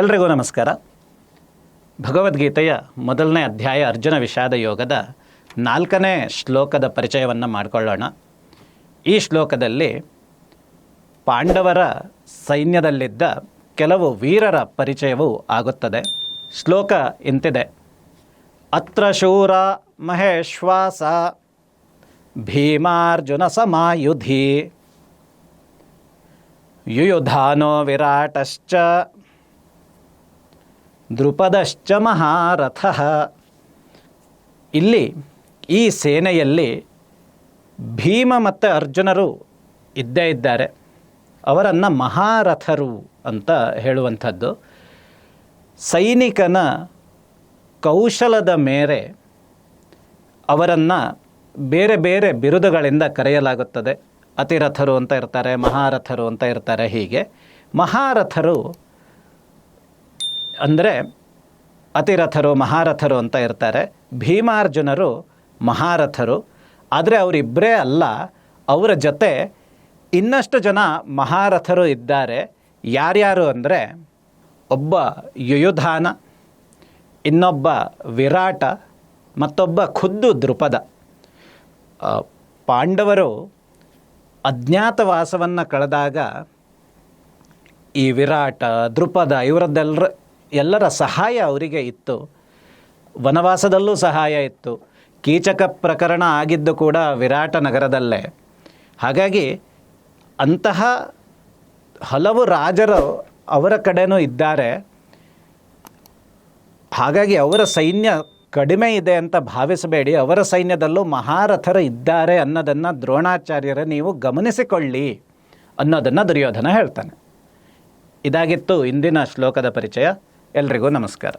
ಎಲ್ರಿಗೂ ನಮಸ್ಕಾರ. ಭಗವದ್ಗೀತೆಯ ಮೊದಲನೇ ಅಧ್ಯಾಯ ಅರ್ಜುನ ವಿಷಾದ ಯೋಗದ ನಾಲ್ಕನೇ ಶ್ಲೋಕದ ಪರಿಚಯವನ್ನು ಮಾಡಿಕೊಳ್ಳೋಣ. ಈ ಶ್ಲೋಕದಲ್ಲಿ ಪಾಂಡವರ ಸೈನ್ಯದಲ್ಲಿದ್ದ ಕೆಲವು ವೀರರ ಪರಿಚಯವು ಆಗುತ್ತದೆ. ಶ್ಲೋಕ ಇಂತಿದೆ. ಅತ್ರ ಶೂರ ಮಹೇಶ್ವಾಸ ಭೀಮಾರ್ಜುನ ಸಮಾಯುಧಿ. ಯುಯುಧಾನೋ ವಿರಾಟಶ್ಚ ದೃಪದಶ್ಚ ಮಹಾರಥ. ಇಲ್ಲಿ ಈ ಸೇನೆಯಲ್ಲಿ ಭೀಮ ಮತ್ತು ಅರ್ಜುನರು ಇದ್ದೇ ಇದ್ದಾರೆ. ಅವರನ್ನು ಮಹಾರಥರು ಅಂತ ಹೇಳುವಂಥದ್ದು. ಸೈನಿಕನ ಕೌಶಲದ ಮೇರೆ ಅವರನ್ನು ಬೇರೆ ಬೇರೆ ಬಿರುದುಗಳಿಂದ ಕರೆಯಲಾಗುತ್ತದೆ. ಅತಿರಥರು ಅಂತ ಇರ್ತಾರೆ, ಮಹಾರಥರು ಅಂತ ಇರ್ತಾರೆ ಹೀಗೆ. ಮಹಾರಥರು ಅಂದರೆ ಅತಿರಥರು, ಮಹಾರಥರು ಅಂತ ಇರ್ತಾರೆ. ಭೀಮಾರ್ಜುನರು, ಮಹಾರಥರು. ಆದರೆ ಅವರಿಬ್ಬರೇ ಅಲ್ಲ. ಅವರ ಜೊತೆ ಇನ್ನಷ್ಟು ಜನ ಮಹಾರಥರು ಇದ್ದಾರೆ. ಯಾರ್ಯಾರು ಅಂದರೆ ಒಬ್ಬ ಯುಯುಧಾನ, ಇನ್ನೊಬ್ಬ ವಿರಾಟ, ಮತ್ತೊಬ್ಬ ಖುದ್ದು ದೃಪದ ಪಾಂಡವರು ಅಜ್ಞಾತವಾಸವನ್ನು ಕಳೆದಾಗ ಈ ವಿರಾಟ ದೃಪದ ಇವರದ್ದೆಲ್ಲರ ಎಲ್ಲರ ಸಹಾಯ ಅವರಿಗೆ ಇತ್ತು. ವನವಾಸದಲ್ಲೂ ಸಹಾಯ ಇತ್ತು. ಕೀಚಕ ಪ್ರಕರಣ ಆಗಿದ್ದು ಕೂಡ ವಿರಾಟ ನಗರದಲ್ಲೇ. ಹಾಗಾಗಿ ಅಂತಹ ಹಲವು ರಾಜರು ಅವರ ಕಡೆನೂ ಇದ್ದಾರೆ. ಹಾಗಾಗಿ ಅವರ ಸೈನ್ಯ ಕಡಿಮೆ ಇದೆ ಅಂತ ಭಾವಿಸಬೇಡಿ. ಅವರ ಸೈನ್ಯದಲ್ಲೂ ಮಹಾರಥರು ಇದ್ದಾರೆ ಅನ್ನೋದನ್ನು ದ್ರೋಣಾಚಾರ್ಯರ ನೀವು ಗಮನಿಸಿಕೊಳ್ಳಿ ಅನ್ನೋದನ್ನು ದುರ್ಯೋಧನ ಹೇಳ್ತಾನೆ. ಇದಾಗಿತ್ತು ಇಂದಿನ ಶ್ಲೋಕದ ಪರಿಚಯ. ಎಲ್ರಿಗೂ ನಮಸ್ಕಾರ